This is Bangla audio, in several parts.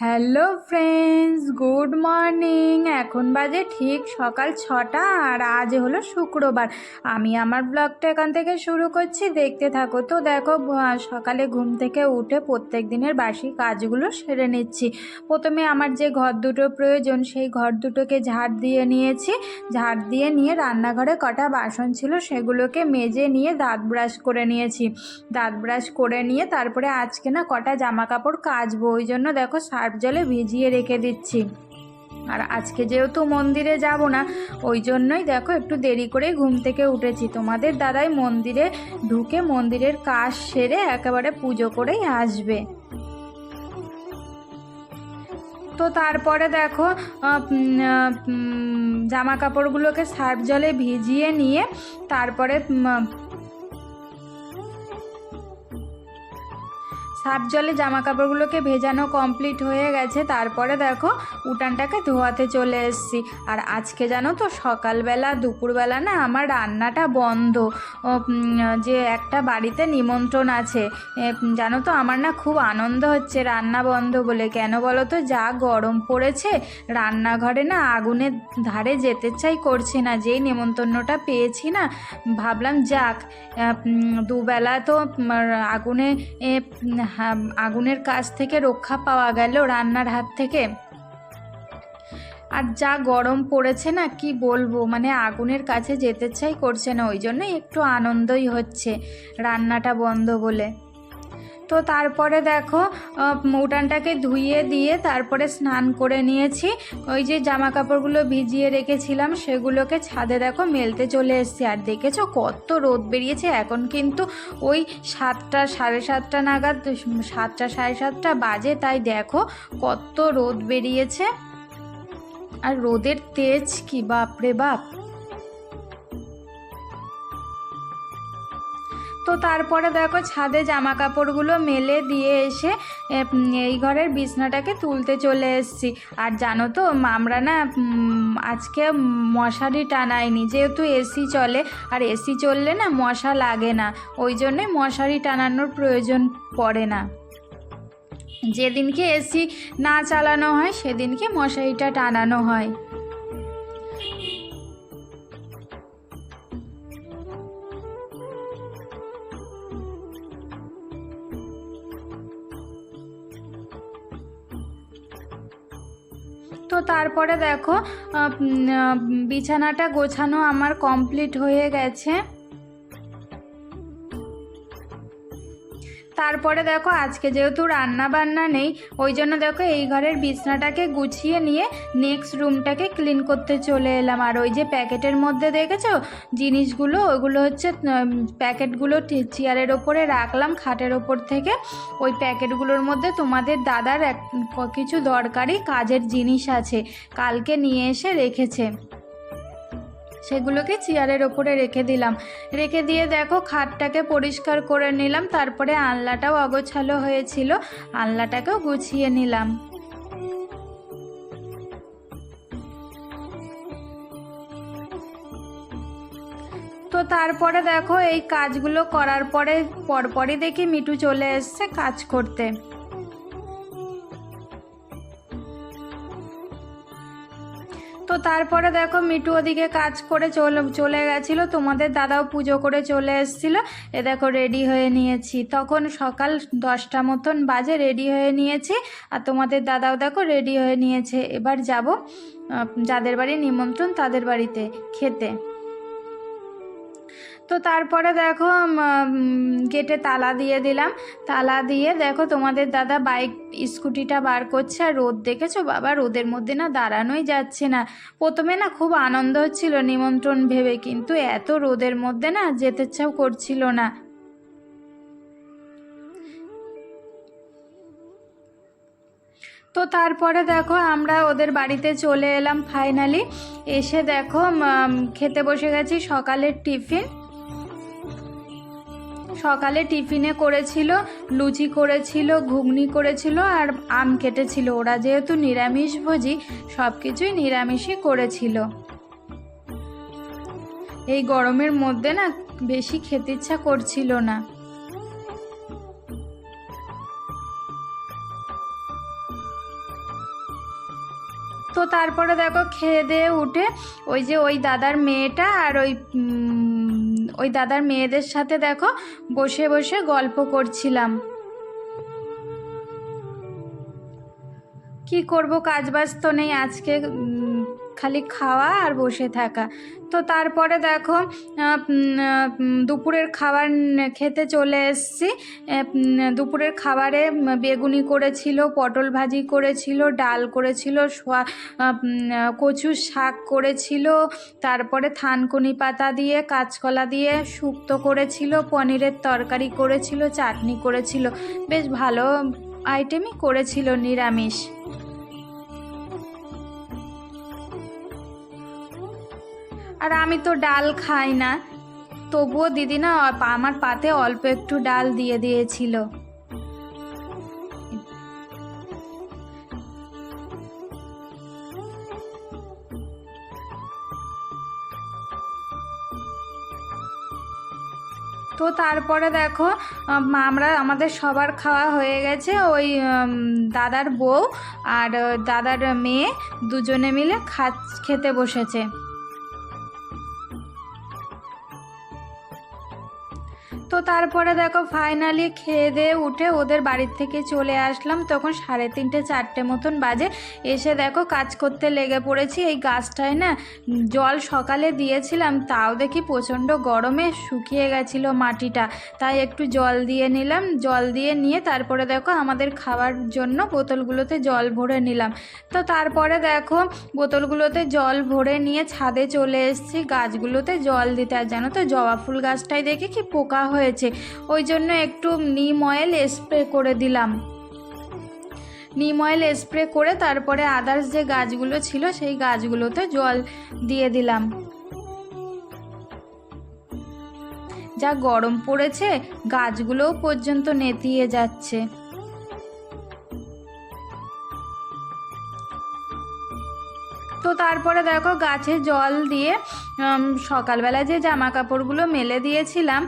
Hello friends, good morning. এখন বাজে ঠিক সকাল ছটা আর আজ হলো শুক্রবার। আমি আমার ব্লগটা এখান থেকে শুরু করছি। দেখতে থাকো তো, দেখো সকালে ঘুম থেকে উঠে প্রত্যেক দিনের বাসি কাজগুলো সেরে নিচ্ছি। প্রথমে আমার যে ঘর দুটো প্রয়োজন, সেই ঘর দুটোকে ঝাড় দিয়ে নিয়েছি। ঝাড় দিয়ে নিয়ে রান্নাঘরে কটা বাসন ছিল সেগুলোকে মেজে নিয়ে দাঁত ব্রাশ করে নিয়েছি। দাঁত ব্রাশ করে নিয়ে তারপরে আজকে না কটা জামা কাপড় কাচবো, ওই জন্য দেখো সার্ফ জলে ভিজিয়ে রেখে দিচ্ছি। আর আজকে যেহেতু মন্দিরে যাব না, ওই জন্যই দেখো একটু দেরি করে ঘুম থেকে উঠেছি। তোমাদের দাদাই মন্দিরে ঢুকে মন্দিরের কাজ সেরে একেবারে পুজো করেই আসবে। তো তারপরে দেখো জামা কাপড়গুলোকে সার্ফ জলে ভিজিয়ে নিয়ে তারপরে সার্ফ জলে জামা কাপড়গুলোকে ভেজানো কমপ্লিট হয়ে গেছে। তারপরে দেখো, উঠানটাকে ধোয়াতে চলে এসছি। আর আজকে জানো তো, সকালবেলা, দুপুরবেলা না আমার রান্নাটা বন্ধ। যে একটা বাড়িতে নিমন্ত্রণ আছে জানো তো, আমার না খুব আনন্দ হচ্ছে রান্না বন্ধ বলে। কেন বলো তো, যা গরম পড়েছে, রান্নাঘরে না আগুনের ধারে যেতে চাই করছে না। যেই নেমন্তন্নটা পেয়েছি না, ভাবলাম যাক দুবেলা তো আগুনে আগুনের কাজ থেকে রক্ষা পাওয়া গেল রান্নার হাত থেকে। আর যা গরম পড়েছে না, কি বলব? মানে আগুনের কাছে যেতে চাই করছে না, ওই জন্যই একটু আনন্দই হচ্ছে রান্নাটা বন্ধ বলে। তো তারপরে দেখো উঠানটাকে ধুইয়ে দিয়ে তারপরে স্নান করে নিয়েছি। ওই যে জামা কাপড়গুলো ভিজিয়ে রেখেছিলাম, সেগুলোকে ছাদে দেখো মেলতে চলে এসেছি। আর দেখেছ কত রোদ বেরিয়েছে? এখন কিন্তু ওই সাতটা, সাড়ে সাতটা নাগাদ, সাতটা, সাড়ে সাতটা বাজে, তাই দেখো কত রোদ বেরিয়েছে। আর রোদের তেজ কি বাপরে বাপ! তো তারপরে দেখো ছাদে জামা কাপড়গুলো মেলে দিয়ে এসে এই ঘরের বিছনাটাকে তুলতে চলে এসেছি। আর জানো তো, আমরা না আজকে মশারি টানাইনি, যেহেতু এসি চলে, আর এসি চললে না মশা লাগে না, ওই জন্যে মশারি টানানোর প্রয়োজন পড়ে না। যেদিনকে এসি না চালানো হয়, সেদিনকে মশারিটা টানানো হয়। তারপরে দেখো বিছানাটা গোছানো আমার কমপ্লিট হয়ে গেছে। তারপরে দেখো আজকে যেহেতু রান্না বান্না নেই, ওই জন্য দেখো এই ঘরের বিছনাটাকে গুছিয়ে নিয়ে নেক্সট রুমটাকে ক্লিন করতে চলে এলাম। আর ওই যে প্যাকেটের মধ্যে দেখেছ? জিনিসগুলো, ওগুলো হচ্ছে প্যাকেটগুলো চেয়ারের ওপরে রাখলাম, খাটের ওপর থেকে। ওই প্যাকেটগুলোর মধ্যে তোমাদের দাদার এক, কিছু দরকারি কাজের জিনিস আছে, কালকে নিয়ে এসে রেখেছে। সেগুলোকে চেয়ারের ওপরে রেখে দিলাম। রেখে দিয়ে দেখো খাটটাকে পরিষ্কার করে নিলাম, তারপরে আনলাটাও অগোছালো হয়েছিল আনলাটাকেও গুছিয়ে নিলাম। তো তারপরে দেখো এই কাজগুলো করার পরে পরপরই দেখি মিটু চলে এসছে কাজ করতে। তো তারপরে দেখো মিটু ওদিকে কাজ করে চলে চলে গেছিল। তোমাদের দাদাও পুজো করে চলে এসেছিল। এ দেখো রেডি হয়ে নিয়েছি। তখন সকাল দশটা মতন বাজে রেডি হয়ে নিয়েছি। আর তোমাদের দাদাও দেখো রেডি হয়ে নিয়েছে। এবার যাব যাদের বাড়ি নিমন্ত্রণ তাদের বাড়িতে, খেতে। তো তারপরে দেখো গেটে তালা দিয়ে দিলাম। তালা দিয়ে দেখো তোমাদের দাদা বাইক, স্কুটিটা বার করছে আর রোদ দেখেছ? বাবা, রোদের মধ্যে না দাঁড়ানোই যাচ্ছে না। প্রথমে না খুব আনন্দ হচ্ছিল, নিমন্ত্রণ ভেবে, কিন্তু এত রোদের মধ্যে না যেতে ইচ্ছাও করছিল না। তো তারপরে দেখো আমরা ওদের বাড়িতে চলে এলাম ফাইনালি এসে দেখো খেতে বসে গেছি সকালের টিফিন। সকালে টিফিনে করেছিল, লুচি করেছিল, ঘুগনি করেছিল, আর আম কেটেছিল। ওরা যেহেতু নিরামিষভোজী সব কিছুই নিরামিষই করেছিল। এই গরমের মধ্যে না, বেশি খেতে ইচ্ছা করছিল না। তো তারপরে দেখো খেয়ে দিয়ে উঠে ওই যে ওই দাদার মেয়েটা আর ওই ওই দাদার মেয়েদের সাথে দেখো বসে বসে গল্প করছিলাম। কি করব? কাজ বাজ তো নেই আজকে খালি খাওয়া আর বসে থাকা। তো তারপরে দেখো দুপুরের খাবার খেতে চলে এসেছি। দুপুরের খাবারে বেগুনি করেছিল, পটল ভাজি করেছিল, ডাল করেছিল কচুর শাক করেছিল, তারপরে থানকুনি পাতা দিয়ে, কাঁচকলা দিয়ে শুক্তো করেছিল, পনিরের তরকারি করেছিল, চাটনি করেছিল। বেশ ভালো আইটেমই করেছিল নিরামিষ। আর আমি তো ডাল খাই না। তবুও দিদি না আমার পাতে অল্প একটু ডাল দিয়ে দিয়েছিল। তো তারপরে দেখো আমরা আমাদের সবার খাওয়া হয়ে গেছে। ওই দাদার বউ আর দাদার মেয়ে দুজনে মিলে খাচ খেতে বসেছে। তো তারপরে দেখো ফাইনালি খেয়ে দিয়ে উঠে ওদের বাড়ির থেকে চলে আসলাম। তখন সাড়ে তিনটে, চারটে মতন বাজে। এসে দেখো কাজ করতে লেগে পড়েছি। এই গাছটায় না জল সকালে দিয়েছিলাম, তাও দেখি প্রচণ্ড গরমে শুকিয়ে গেছিল মাটিটা। তাই একটু জল দিয়ে নিলাম। জল দিয়ে নিয়ে তারপরে দেখো আমাদের খাওয়ার জন্য বোতলগুলোতে জল ভরে নিলাম। তো তারপরে দেখো বোতলগুলোতে জল ভরে নিয়ে ছাদে চলে এসেছি। গাছগুলোতে জল দিতে আর জানো তো জবা ফুল গাছটাই দেখে কি পোকা হয়েছে। ওই জন্য একটু নিম অয়েল স্প্রে করে দিলাম। নিম অয়েল স্প্রে করে তারপরে আদার্স যে গাছগুলো ছিল, সেই গাছগুলোতে জল দিয়ে দিলাম। যা গরম পড়েছে, গাছগুলোও পর্যন্ত নেতিয়ে যাচ্ছে। তো তারপরে দেখো গাছে জল দিয়ে সকালবেলা যে জামা কাপড়গুলো মেলে দিয়েছিলাম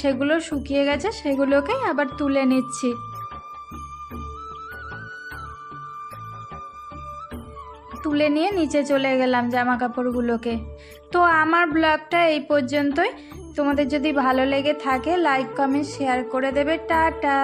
সেগুলো শুকিয়ে গেছে, সেগুলোকেই আবার তুলে নিচ্ছি। তুলে নিয়ে নিচে চলে গেলাম জামা কাপড়গুলোকে তো আমার ব্লগটা এই পর্যন্তই। তোমাদের যদি ভালো লেগে থাকে লাইক কমেন্ট শেয়ার করে দেবে। টাটা!